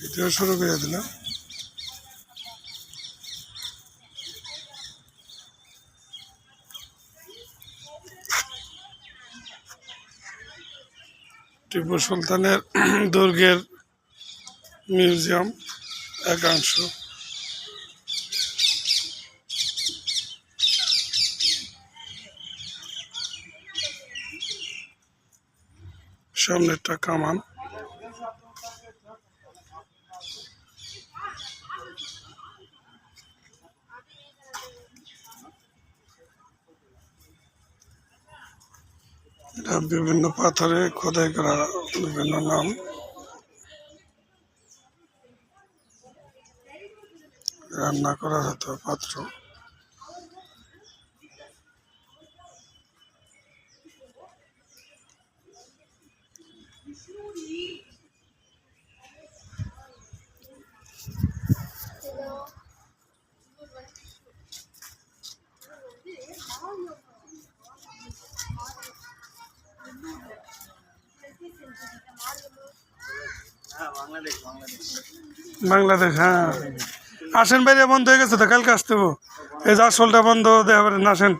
Video শুরু করে দিলাম। টিপু সুলতানের দুর্গের মিউজিয়াম একাংশ। সামনেরটা কামান। এটা বিভিন্ন পাথরে খোদাই করা বিভিন্ন নাম। রান্না করা হতো পাত্র। বাংলাদেশ হ্যাঁ। আসেন বাইরে বন্ধ হয়ে গেছে তো, কালকে আসতে। এই যে আসলটা বন্ধ দেওয়া পারেন আসেন।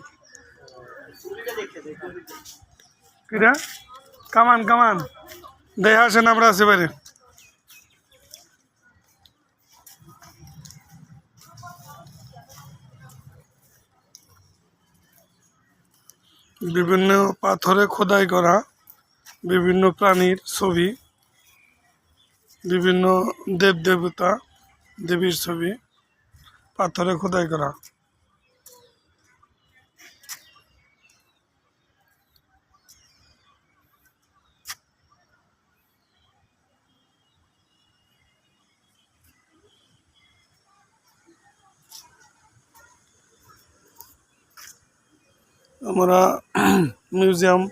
কিরা? কামান কামান। দেখে আসেন, আমরা আছি বাইরে। বিভিন্ন পাথরে খোদাই করা বিভিন্ন প্রাণীর ছবি। বিভিন্ন দেব দেবতা দেবীর ছবি, পাথরে খোদাই করা। আমরা মিউজিয়াম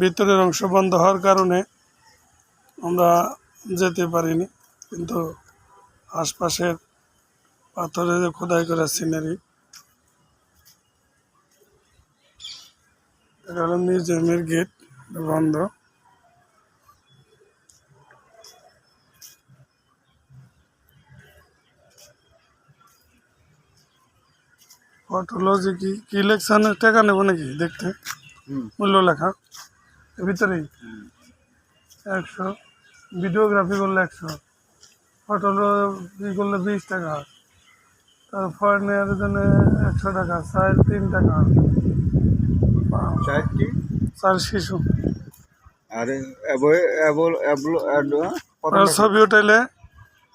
ভিতরের অংশ বন্ধ হওয়ার কারণে আমরা যেতে পারিনি। কিন্তু আশপাশের পাথরে যে খোদাই করা সিনারি এটা হলো মিউজিয়ামের গেট বন্ধ। ফটোলজি কি? কি টাকা নেব নাকি দেখতে? মূল্য লেখা। এর ভিতরেই? একশো ভিডিওগ্রাফি করলে একশো ফটোগ্রাফি করলে বিশ টাকা তার ফরেনের জন্য একশো টাকা চার তিন টাকা চারটি চার শিশু আর হ্যাঁ? আর? ছবি উঠাইলে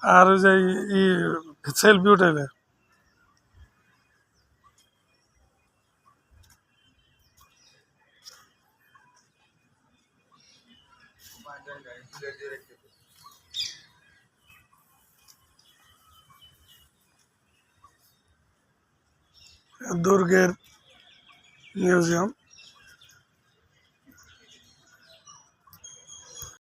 আর যে ই সেলফি উঠাইলে দুর্গের মিউজিয়াম